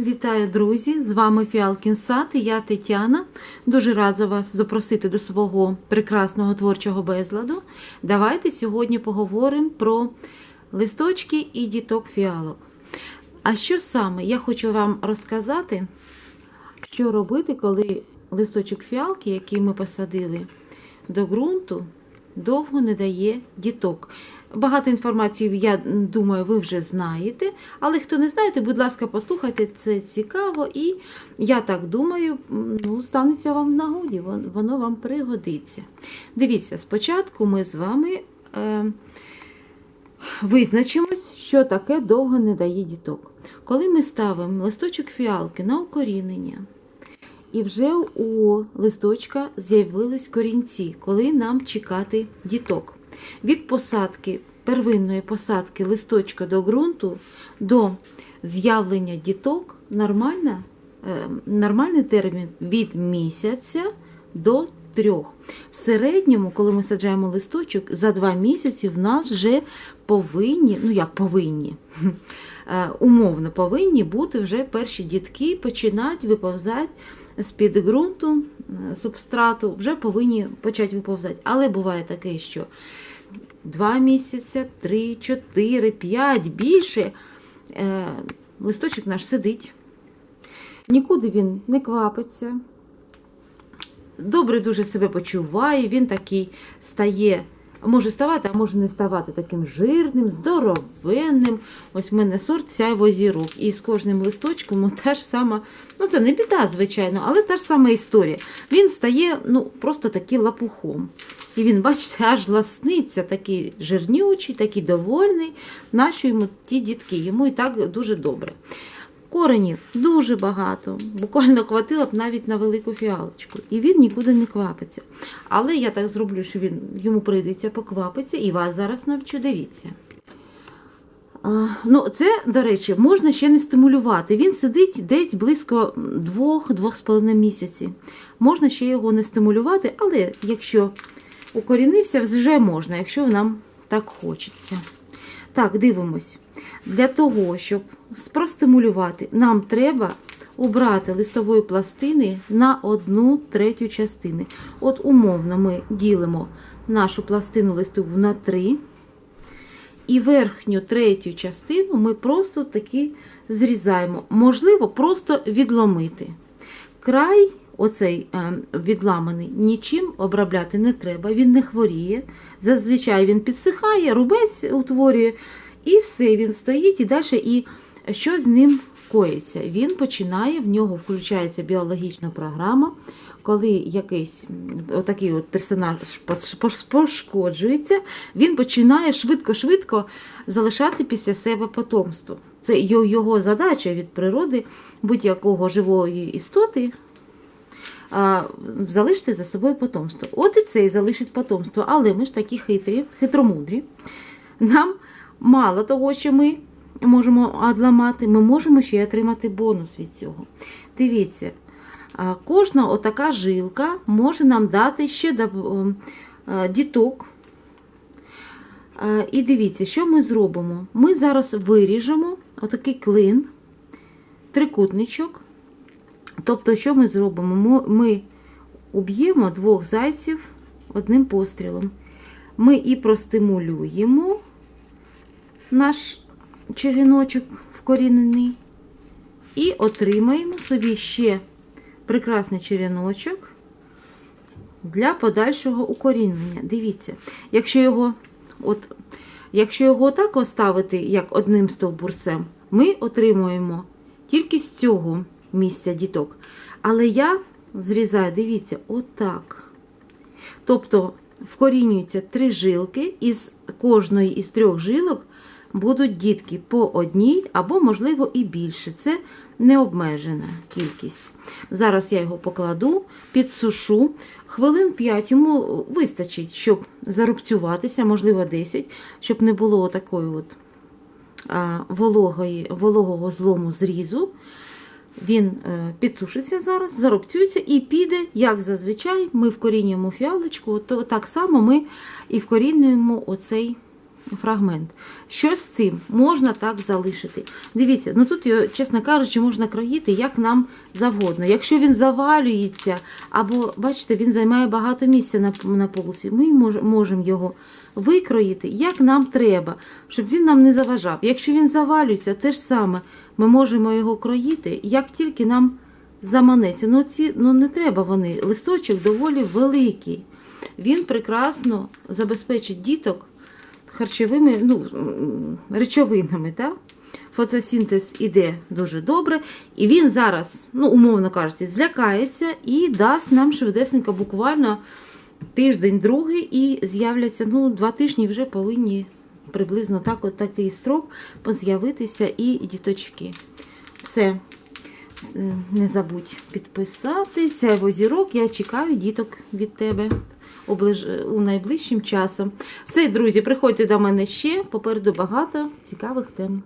Вітаю, друзі! З вами Фіалкін Сад і я Тетяна. Дуже рада вас запросити до свого прекрасного творчого безладу. Давайте сьогодні поговоримо про листочки і діток фіалок. А що саме я хочу вам розказати, що робити, коли листочок фіалки, який ми посадили до ґрунту, довго не дає діток. Багато інформації, я думаю, ви вже знаєте. Але хто не знаєте, будь ласка, послухайте, це цікаво, і я так думаю, ну, станеться вам в нагоді, воно вам пригодиться. Дивіться, спочатку ми з вами е, визначимось, що таке довго не дає діток. Коли ми ставимо листочок фіалки на укорінення, і вже у листочка з'явились корінці, коли нам чекати діток. Від посадки, первинної посадки листочка до ґрунту до з'явлення діток нормальна, е, нормальний термін від місяця до трьох. В середньому, коли ми саджаємо листочок, за два місяці в нас вже повинні, ну як повинні, е, умовно повинні бути вже перші дітки, починають виповзати з-під ґрунту, е, субстрату, вже повинні почати виповзати. Але буває таке, що два місяці, три, чотири, п'ять, більше е, листочок наш сидить, нікуди він не квапиться, добре дуже себе почуває, він такий стає, може ставати, а може не ставати таким жирним, здоровенним. Ось в мене сорт сяйво зірок. І з кожним листочком та ж сама, ну це не біда, звичайно, але та ж сама історія. Він стає ну, просто такий лапухом. І він, бачите, аж ласниться, такий жирнючий, такий довольний. Наші йому ті дітки, йому і так дуже добре. Коренів дуже багато, буквально хватило б навіть на велику фіалочку. І він нікуди не квапиться. Але я так зроблю, що він йому прийдеться поквапиться, і вас зараз навчу, дивіться. А, ну, це, до речі, можна ще не стимулювати. Він сидить десь близько 2-2,5 місяці. Можна ще його не стимулювати, але якщо укорінився, вже можна, якщо нам так хочеться. Так, дивимось. Для того, щоб простимулювати, нам треба убрати листової пластини на одну третю частини. От умовно ми ділимо нашу пластину листову на три. І верхню третю частину ми просто таки зрізаємо. Можливо, просто відломити. Край, оцей е, відламаний, нічим обробляти не треба, він не хворіє. Зазвичай він підсихає, рубець утворює, і все, він стоїть і далі. І що з ним коїться? Він починає, в нього включається біологічна програма, коли якийсь отакий от персонаж пош- пош- пошкоджується, він починає швидко-швидко залишати після себе потомство. Це його задача від природи будь-якого живої істоти залишити за собою потомство. От і цей залишить потомство, але ми ж такі хитрі, хитромудрі. Нам мало того, що ми можемо одламати, ми можемо ще й отримати бонус від цього. Дивіться, кожна отака жилка може нам дати ще діток. І дивіться, що ми зробимо? Ми зараз виріжемо отакий клин, трикутничок. Тобто, що ми зробимо? Ми уб'ємо двох зайців одним пострілом. Ми і простимулюємо наш череночок вкорінений, і отримаємо собі ще прекрасний череночок для подальшого укорінення. Дивіться, якщо його, от, якщо його так оставити, як одним стовбурцем, ми отримуємо тільки з цього місця діток. Але я зрізаю, дивіться, отак. Тобто вкорінюються три жилки, із кожної із трьох жилок будуть дітки по одній, або, можливо, і більше. Це необмежена кількість. Зараз я його покладу, підсушу. Хвилин 5 йому вистачить, щоб зарубцюватися, можливо, 10, щоб не було такої от вологої, вологого злому зрізу. Він е, підсушиться зараз, заробцюється і піде, як зазвичай, ми вкорінюємо фіалочку, то так само ми і вкорінюємо оцей фрагмент. Що з цим? Можна так залишити. Дивіться, ну тут, його, чесно кажучи, можна кроїти як нам завгодно. Якщо він завалюється, або, бачите, він займає багато місця на, на полці, ми мож, можемо його викроїти, як нам треба, щоб він нам не заважав. Якщо він завалюється, те ж саме, ми можемо його кроїти, як тільки нам заманеться. Ну, ці, ну не треба вони. Листочок доволі великий. Він прекрасно забезпечить діток харчовими ну, речовинами. Так? Фотосинтез іде дуже добре, і він зараз, ну, умовно кажучи, злякається і дасть нам швидесенько буквально тиждень, другий, і з'являться, ну, два тижні вже повинні приблизно так, от такий строк з'явитися і діточки. Все. Не забудь підписатися. Возірок, я чекаю діток від тебе у найближчим часом. Все, друзі, приходьте до мене ще. Попереду багато цікавих тем.